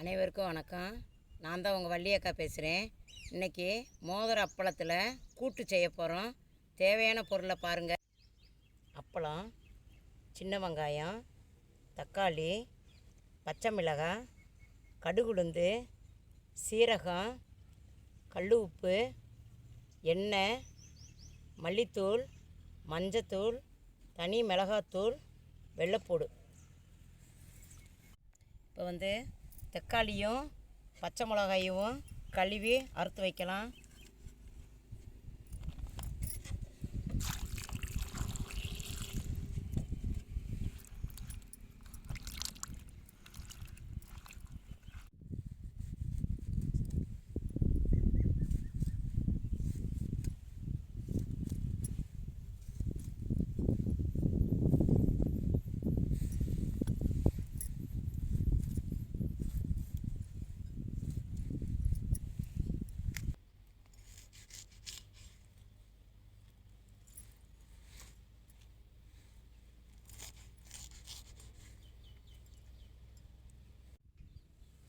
அனைவருக்கும் வணக்கம். நான் தான் உங்கள் வள்ளியக்கா பேசுகிறேன் இன்றைக்கி மோதிர அப்பளத்தில் கூட்டு செய்ய போகிறோம் தேவையான பொருளை பாருங்கள் அப்பளம் சின்ன வெங்காயம் தக்காளி பச்சை மிளகாய் கடுகுளுந்து சீரகம் கல் உப்பு எண்ணெய் மல்லித்தூள் மஞ்சத்தூள் தனி மிளகாத்தூள் வெள்ளைப்பூடு. இப்போ வந்து தக்காளியும் பச்சை மிளகாயும் கழுவி அறுத்து வைக்கலாம்.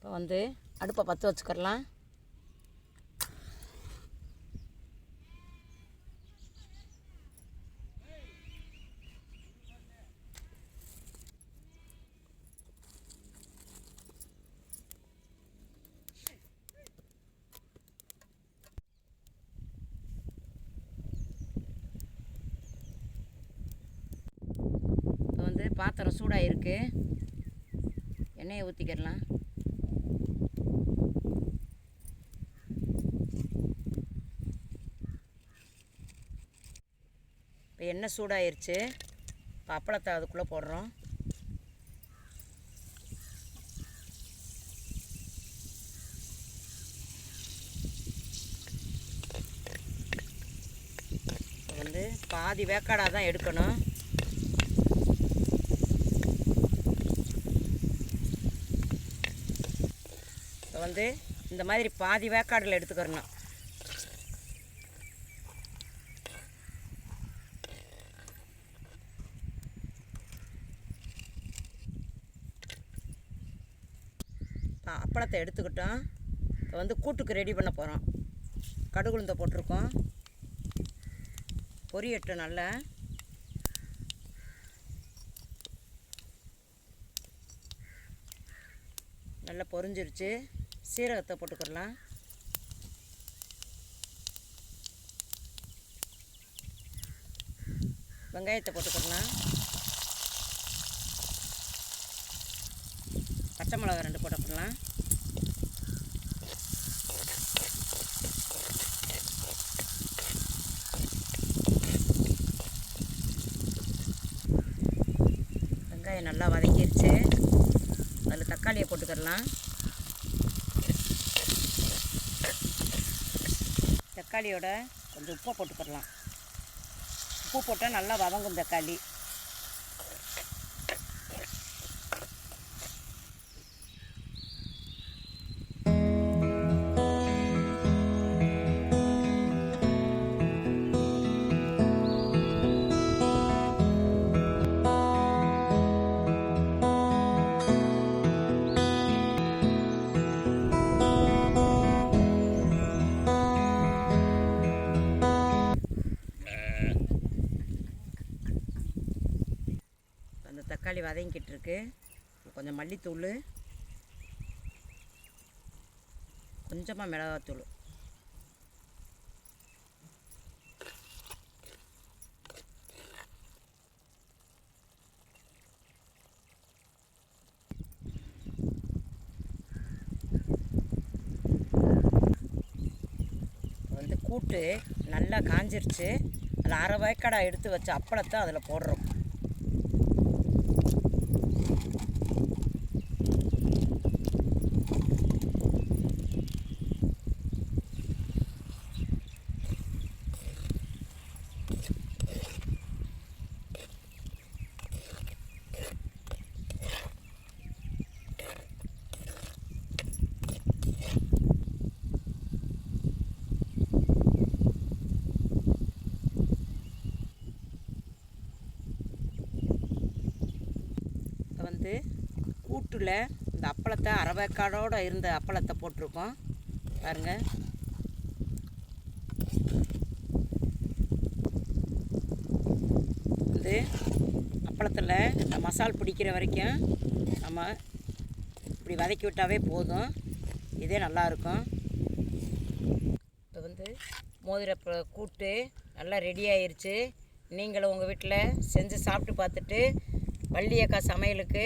இப்போ வந்து அடுப்பை பற்ற வச்சுக்கிறலாம். இப்போ வந்து பாத்திரம் சூடாக இருக்குது எண்ணெயை ஊற்றிக்கிடலாம் இப்போ எண்ணெய் சூடாயிருச்சு. இப்போ அப்பளத்தை அதுக்குள்ளே போடுறோம். இப்போ வந்து பாதி வேக்காடாக தான் எடுக்கணும். இப்போ வந்து இந்த மாதிரி பாதி வேக்காடில் எடுத்துக்கிறணும். அப்பளத்தை எடுத்துக்கிட்டோம். இப்போ வந்து கூட்டுக்கு ரெடி பண்ண போகிறோம் கடுகுளுந்த போட்டிருக்கோம். பொரியட்டும் நல்லா. நல்லா பொரிஞ்சிருச்சு. சீரகத்தை போட்டுக்கிடலாம் வெங்காயத்தை போட்டுக்கிடலாம் பச்சை மிளகா ரெண்டு போட்டுக்கலாம் வெங்காயம் நல்லா வதக்கிடுச்சு அதில் தக்காளியை போட்டுக்கிடலாம் தக்காளியோட கொஞ்சம் உப்பை போட்டுக்கிடலாம் உப்பு போட்டால் நல்லா வதங்கும் தக்காளி. தக்காளி வதங்கிக்கிட்டு இருக்கு கொஞ்சம் மல்லித்தூள். கொஞ்சமாக மிளகாத்தூள். வந்து கூட்டு நல்லா காஞ்சிருச்சு. அதில் அரை வயக்கடா எடுத்து வச்ச அப்பளத்தை அதில் போடுறோம் இப்போ வந்து கூட்டில் இந்த அப்பளத்தை அரவேக்காடோடு இருந்த அப்பளத்தை போட்டிருக்கோம். பாருங்கள் வந்து அப்பளத்தில் இந்த மசால் பிடிக்கிற வரைக்கும் நம்ம இப்படி வதக்கி விட்டாவே போதும். இதே நல்லாயிருக்கும் இப்போ வந்து மோதிர கூட்டு நல்லா ரெடி ஆயிடுச்சு நீங்களும் உங்கள் வீட்டில் செஞ்சு சாப்பிட்டு பார்த்துட்டு வள்ளியக்கா சமையலுக்கு